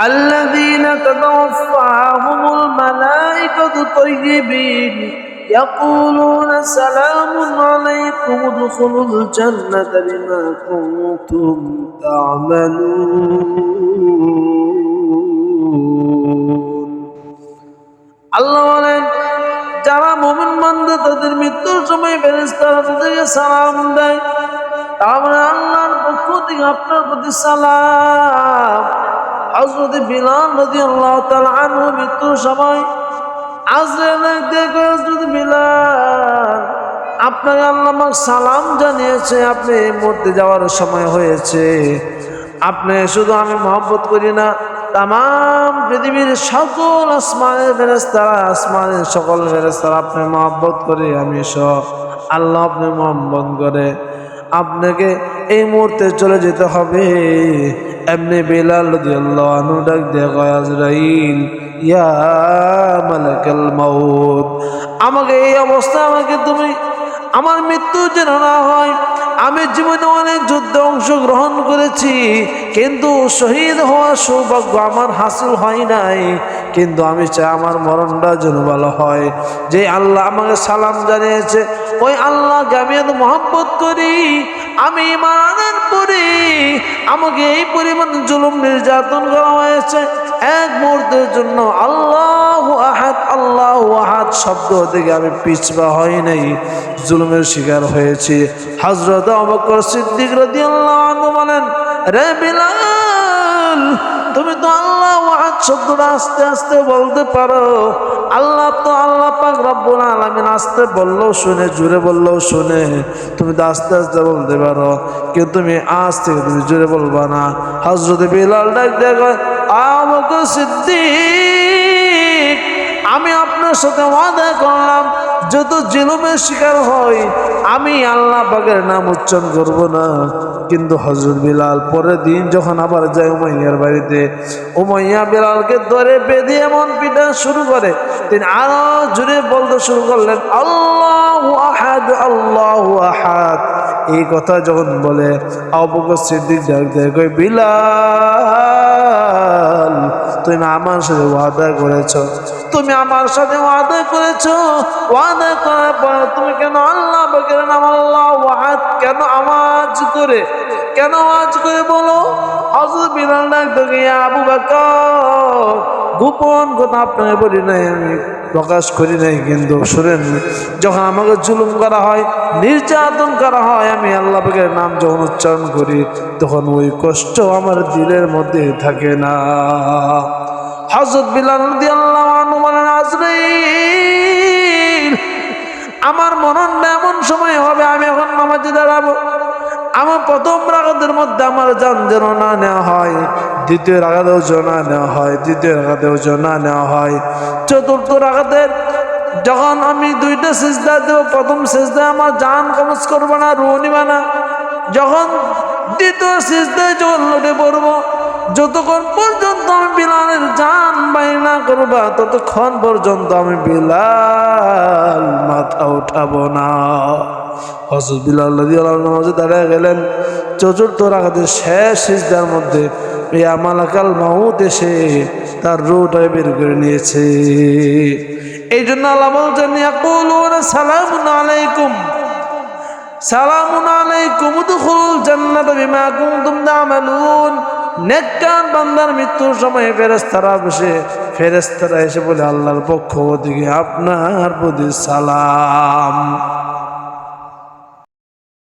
الذين تتوفاهم الملائكة طيبين يقولون سلام عليكم ادخلوا الجنة بما كنتم تعملون আল্লাহ বলেন যারা মোমিন বান্ধব তাদের মৃত্যুর সময় ফেরেস্তারা তাদেরকে সালাম দেয় তারপরে আল্লাহর পক্ষ থেকে আপনার প্রতি সালাম হজরত বিলাল নদী আল্লাহ আনহু মৃত্যুর সময় আজরাইল দেখে হজরত বিলাল, আপনাকে আল্লাহ সালাম জানিয়েছে আপনি মরতে যাওয়ার সময় হয়েছে। আপনি শুধু আমি মহব্বত করি না তাম পৃথিবীর সকল আসমানের ফেরেস্তারা আসমানের সকল ফেরেস্তারা আপনি মহব্বত করে, আমি সব আল্লাহ আপনি মহব্বত করে, আপনাকে এই মুহূর্তে চলে যেতে হবে। এমনি বেলাল রাদিয়াল্লাহু ডাক কয় আজরাইল, ইয়া মালাকাল মাউত, আমাকে এই অবস্থায় আমাকে তুমি, আমার মৃত্যু যেন না হয়। আমি জীবনে অনেক যুদ্ধে অংশগ্রহণ করেছি, কিন্তু শহীদ হওয়ার সৌভাগ্য আমার হাসিল হয় নাই। কিন্তু আমি চাই আমার মরণটা যেন ভালো হয়। যে আল্লাহ আমাকে সালাম জানিয়েছে, ওই আল্লাহকে আমি এত মহব্বত করি আমি ইমানের পরে আমাকে এই পরিমাণ জুলুম নির্যাতন করা হয়েছে। এক মুহূর্তের জন্য আল্লাহ আহাদ আল্লাহ আহাদ শব্দ থেকে আমি পিছবা হয় নাই। জুলুমের শিকার হয়েছি। হজরত অবকর সিদ্দিক রাদিয়াল্লাহু আনহু বলেন, রে বিলাল, তুমি তো আল্লাহ ওয়াহাদ শব্দটা আস্তে আস্তে বলতে পারো। আল্লাহ তো আল্লাহ রব্বুল আলামিন আস্তে বললেও শুনে জুড়ে বললেও শুনে। তুমি তো আস্তে আস্তে বলতে পারো, কিন্তু তুমি আজ থেকে তুমি জুড়ে বলবা না। হজরত বিলাল ডাক দেখো আমি আপনার সাথে ওয়াদা করলাম যত জুলুমের শিকার হয়। আমি আল্লাহ পাকের নাম উচ্চারণ করব না। কিন্তু হজরত বিলাল পরের দিন যখন আবার যায় উমাইয়ার বাড়িতে, উমাইয়া বিলালকে ধরে বেঁধে এমন পিটা শুরু করে। তিনি আরও জুড়ে বলতে শুরু করলেন, আল্লাহ আহাদ আল্লাহ আহাদ। এই কথা যখন বলে অবকর সিদ্দিক ডাক দেয় বিলাল! তুমি আমার সাথে ওয়াদা করেছ। তুমি আমার সাথে ওয়াদা করেছ। ওয়াদা করার পর তুমি কেন আল্লাহ নাম আল্লাহ ওয়াহাদ কেন আওয়াজ করে? কেন আওয়াজ করে বলো? হজরত বিলাল ডাক আবু বাকর গোপন কথা আপনাকে বলি নাই, আমি প্রকাশ করি নাই, কিন্তু শুনেন, যখন আমাকে জুলুম করা হয়, নির্যাতন করা হয়, আমি আল্লাহ পাকের নাম যখন উচ্চারণ করি, তখন ওই কষ্ট আমার দিলের মধ্যে থাকে না। হজরত বিলাল আল্লাহ আজরাইল, আমার মনন এমন সময় প্রথম রাগাতের মধ্যে আমার যান যেন না নেওয়া হয়। দ্বিতীয় রাগাতেও যেন না নেওয়া হয়। তৃতীয় রাগাতেও যেন না নেওয়া হয়। চতুর্থ রাগাতের যখন আমি দুইটা সেজদা দেব, প্রথম সেজদা আমার জান কমজ করব না রু নিবা না। যখন দ্বিতীয় সেজদায় যখন লোটে পড়ব, যতক্ষণ পর্যন্ত আমি বিলালের জান বাই না করবা, ততক্ষণ পর্যন্ত আমি বিলাল মাথা উঠাবো না। হজরত বিলাল নামাজে দাঁড়িয়ে গেলেন, চতুর্থ রাখাতে শেষ সিজদার মধ্যে এই আমালাকাল মাহুত এসে তার রোটায় বের করে নিয়েছে। এই জন্য আল্লাহ বলছেন সালামুন আলাইকুম। সালামুন আলাইকুম উদখুলুল জান্নাতা বিমা বান্দার মৃত্যুর সময় ফেরেস্তারা বসে ফেরেস্তারা এসে বলে, আল্লাহর পক্ষ থেকে আপনার প্রতি সালাম।